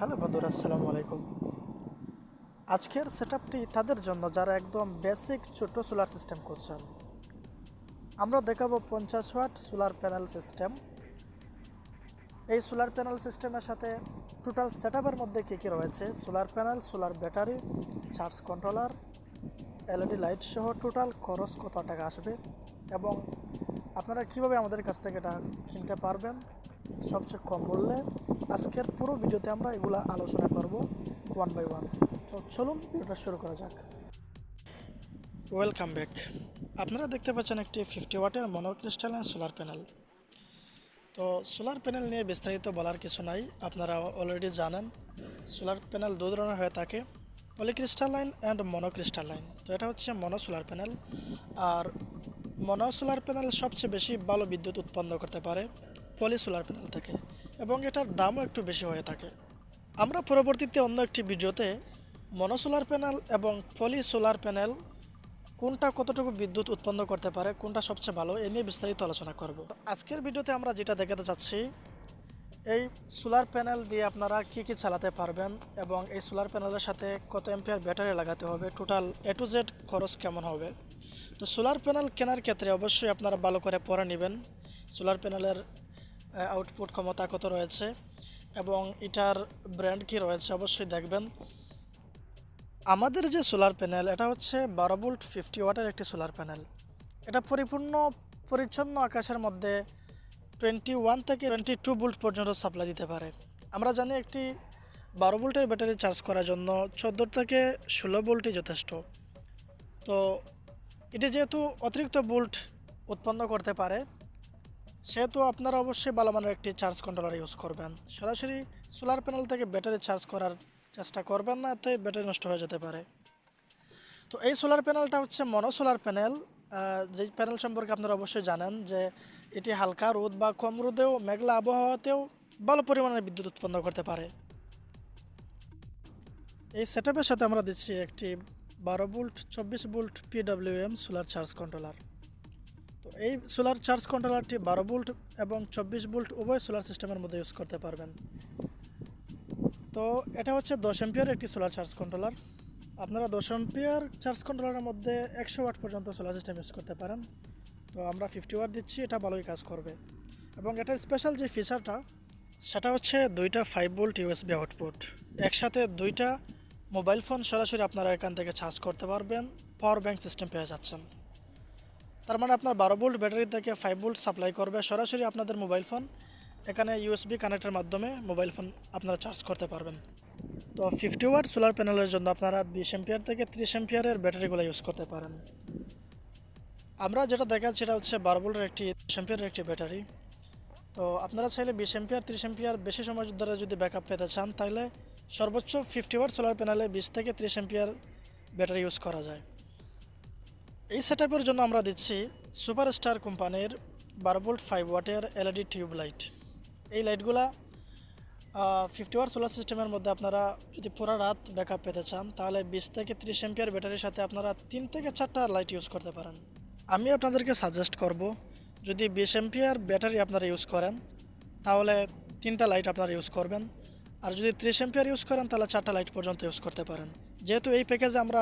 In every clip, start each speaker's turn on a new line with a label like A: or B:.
A: Hello বন্ধুরা, আসসালামু আলাইকুম। আজকের সেটআপটি তাদের জন্য যারা একদম বেসিক ছোট সোলার সিস্টেম করছেন আমরা দেখাবো পঞ্চাশ ওয়াট সোলার প্যানেল সিস্টেম এই সোলার প্যানেল সিস্টেমের সাথে টোটাল সেটআপের মধ্যে কী কী রয়েছে? Solar panel solar battery charge controller LED light সহ টোটাল খরচ কত টাকা আসবে? এবং আপনারা কীভাবে আমাদের কাছ থেকে এটা কিনতে পারবেন? সবচেয়ে কম মূল্যে। আজকের পুরো ভিডিওতে আমরা এগুলা আলোচনা করব ওয়ান বাই ওয়ান তো চলুন ভিডিওটা শুরু করা যাক। ওয়েলকাম ব্যাক আপনারা দেখতে পাচ্ছেন একটি ফিফটি ওয়াটের মনোক্রিস্টালাইন সোলার প্যানেল তো সোলার প্যানেল নিয়ে বিস্তারিত বলার কিছু নাই। আপনারা অলরেডি জানেন সোলার প্যানেল দু ধরনের হয়ে থাকে পলিক্রিস্টালাইন অ্যান্ড মনোক্রিস্টালাইন তো এটা হচ্ছে মনো সোলার প্যানেল আর মনো সোলার প্যানেল সবচেয়ে বেশি ভালো বিদ্যুৎ উৎপন্ন করতে পারে পলি সোলার প্যানেল থেকে, এবং এটার দামও একটু বেশি হয়ে থাকে। আমরা পরবর্তীতে অন্য একটি ভিডিওতে মনো সোলার প্যানেল এবং পলি সোলার প্যানেল কোনটা কতটুকু বিদ্যুৎ উৎপন্ন করতে পারে, কোনটা সবচেয়ে ভালো, এ নিয়ে বিস্তারিত আলোচনা করব। আজকের ভিডিওতে আমরা যেটা দেখাতে চাচ্ছি, এই সোলার প্যানেল দিয়ে আপনারা কি কি চালাতে পারবেন এবং এই সোলার প্যানেলের সাথে কত এম্পিয়ার ব্যাটারি লাগাতে হবে, টোটাল এ টু জেড খরচ কেমন হবে। তো সোলার প্যানেল কেনার ক্ষেত্রে অবশ্যই আপনারা ভালো করে পড়ে নেবেন। সোলার প্যানেলের আউটপুট ক্ষমতা কত রয়েছে এবং এটার ব্র্যান্ড কি রয়েছে অবশ্যই দেখবেন। আমাদের যে সোলার প্যানেল, এটা হচ্ছে বারো ভোল্ট ফিফটি ওয়াটের একটি সোলার প্যানেল। এটা পরিপূর্ণ, পরিচ্ছন্ন আকাশের মধ্যে টোয়েন্টি ওয়ান থেকে টোয়েন্টি টু ভোল্ট পর্যন্ত সাপ্লাই দিতে পারে। আমরা জানি একটি বারো ভোল্টের ব্যাটারি চার্জ করার জন্য চোদ্দ থেকে ষোলো ভোল্টই যথেষ্ট। তো এটি যেহেতু অতিরিক্ত ভোল্ট উৎপন্ন করতে পারে, সেহেতু আপনারা অবশ্যই ভালো মানের একটি চার্জ কন্ট্রোলার ইউজ করবেন। সরাসরি সোলার প্যানেল থেকে ব্যাটারি চার্জ করার চেষ্টা করবেন না, এতে ব্যাটারি নষ্ট হয়ে যেতে পারে। তো এই সোলার প্যানেলটা হচ্ছে মনো সোলার প্যানেল যেই প্যানেল সম্পর্কে আপনারা অবশ্যই জানেন যে এটি হালকা রোদ বা কম রোদেও, মেঘলা আবহাওয়াতেও ভালো পরিমাণে বিদ্যুৎ উৎপন্ন করতে পারে। এই সেটআপের সাথে আমরা দিচ্ছি একটি বারো ভোল্ট, চব্বিশ volt PWM solar charge controller তো এই সোলার চার্জ কন্ট্রোলারটি বারো ভোল্ট এবং চব্বিশ ভোল্ট উভয় সোলার সিস্টেমের মধ্যে ইউজ করতে পারবেন। তো এটা হচ্ছে দশ এম্পিয়ার একটি সোলার চার্জ কন্ট্রোলার আপনারা দশ এম্পিয়ার চার্জ কন্ট্রোলারের মধ্যে একশো ওয়াট পর্যন্ত সোলার সিস্টেম ইউজ করতে পারেন। তো আমরা ফিফটি ওয়াট দিচ্ছি, এটা ভালোই কাজ করবে। এবং এটার স্পেশাল যে ফিচারটা সেটা হচ্ছে দুইটা ফাইভ ভোল্ট ইউএসবি আউটপুট একসাথে দুইটা মোবাইল ফোন সরাসরি আপনারা এখান থেকে চার্জ করতে পারবেন পাওয়ার ব্যাংক সিস্টেম পেয়ে যাচ্ছেন। তার মানে আপনার বারো ভোল্ট ব্যাটারি থেকে ফাইভ ভোল্ট সাপ্লাই করবে সরাসরি আপনাদের মোবাইল ফোন, এখানে ইউএসবি কানেক্টের মাধ্যমে মোবাইল ফোন আপনারা চার্জ করতে পারবেন। তো ফিফটি ওয়াট সোলার প্যানেলের জন্য আপনারা বিশ এম্পিয়ার থেকে ত্রিশ এম্পিয়ারের ব্যাটারিগুলো ইউজ করতে পারেন। আমরা যেটা দেখাচ্ছি সেটা হচ্ছে বারো ভোল্টের একটি এম্পিয়ারের একটি ব্যাটারি। তো আপনারা চাইলে বিশ এম্পিয়ার ত্রিশ এম্পিয়ার বেশি সময় ধরে যদি ব্যাকআপ পেতে চান, তাহলে সর্বোচ্চ ফিফটি ওয়াট সোলার প্যানেলে বিশ থেকে ত্রিশ এম্পিয়ার ব্যাটারি ইউজ করা যায়। এই সেটআপের জন্য আমরা দিচ্ছি সুপার স্টার কোম্পানির বারো ভোল্ট ফাইভ ওয়াটের এলইডি টিউব লাইট এই লাইটগুলা ফিফটি ওয়াট সোলার সিস্টেমের মধ্যে আপনারা যদি পুরো রাত ব্যাকআপ পেতে চান, তাহলে বিশ থেকে ত্রিশ এম্পিয়ার ব্যাটারির সাথে আপনারা তিন থেকে চারটা লাইট ইউজ করতে পারেন। আমি আপনাদেরকে সাজেস্ট করব, যদি বিশ এম্পিয়ার ব্যাটারি আপনারা ইউজ করেন, তাহলে তিনটা লাইট আপনারা ইউজ করবেন। আর যদি ত্রিশ এম্পিয়ার ইউজ করেন, তাহলে চারটা লাইট পর্যন্ত ইউজ করতে পারেন। যেহেতু এই প্যাকেজে আমরা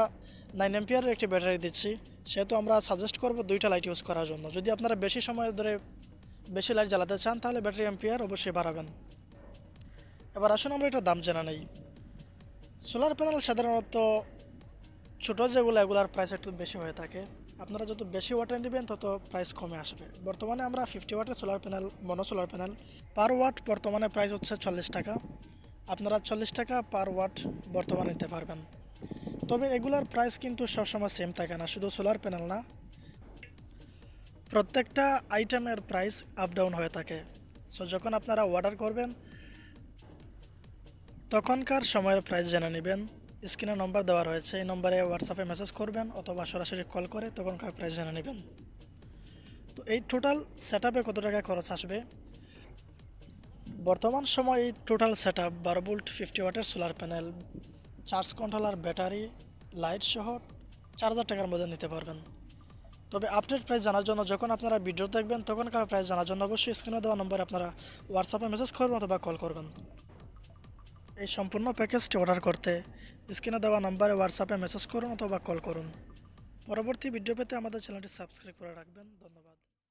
A: নাইন এম্পিয়ারের একটি ব্যাটারি দিচ্ছি, সেহেতু আমরা সাজেস্ট করব দুইটা লাইট ইউজ করার জন্য। যদি আপনারা বেশি সময় ধরে বেশি লাইট জ্বালাতে চান, তাহলে ব্যাটারি এম্পিয়ার অবশ্যই বাড়াবেন। এবার আসুন আমরা এটা দাম জানা নেই। সোলার প্যানেল সাধারণত ছোটো যেগুলো, এগুলার প্রাইস একটু বেশি হয়ে থাকে। আপনারা যত বেশি ওয়াটের নেবেন তত প্রাইস কমে আসবে। বর্তমানে আমরা ফিফটি ওয়াটের solar panel mono solar panel per watt বর্তমানে প্রাইস হচ্ছে চল্লিশ টাকা। আপনারা চল্লিশ টাকা পার ওয়াট বর্তমানে নিতে পারবেন। তবে এগুলার প্রাইস কিন্তু সবসময় সেম থাকে না, শুধু সোলার প্যানেল না। প্রত্যেকটা আইটেমের প্রাইস আপ ডাউন হয়ে থাকে। সো যখন আপনারা অর্ডার করবেন, তখনকার সময়ের প্রাইস জেনে নেবেন। স্ক্রিনে নম্বর দেওয়া রয়েছে, এই নম্বরে হোয়াটসঅ্যাপে মেসেজ করবেন অথবা সরাসরি কল করে তখনকার প্রাইস জেনে নেবেন। তো এই টোটাল সেট কত টাকা খরচ আসবে? বর্তমান সময় টোটাল সেট আপ বারো ফিফটি ওয়াটের solar panel charge controller battery light সহ চার হাজার টাকার মধ্যে নিতে পারবেন। তবে আপডেট প্রাইস জানার জন্য যখন আপনারা ভিডিও দেখবেন তখনকার প্রাইস জানার জন্য অবশ্যই স্ক্রিনে দেওয়া নম্বরে আপনারা হোয়াটসঅ্যাপে মেসেজ করবেন অথবা কল করবেন। এই সম্পূর্ণ প্যাকেজটি অর্ডার করতে স্ক্রিনে দেওয়া নম্বরে হোয়াটসঅ্যাপে মেসেজ করুন অথবা কল করুন। পরবর্তী ভিডিও পেতে আমাদের চ্যানেলটি সাবস্ক্রাইব করে রাখবেন। ধন্যবাদ।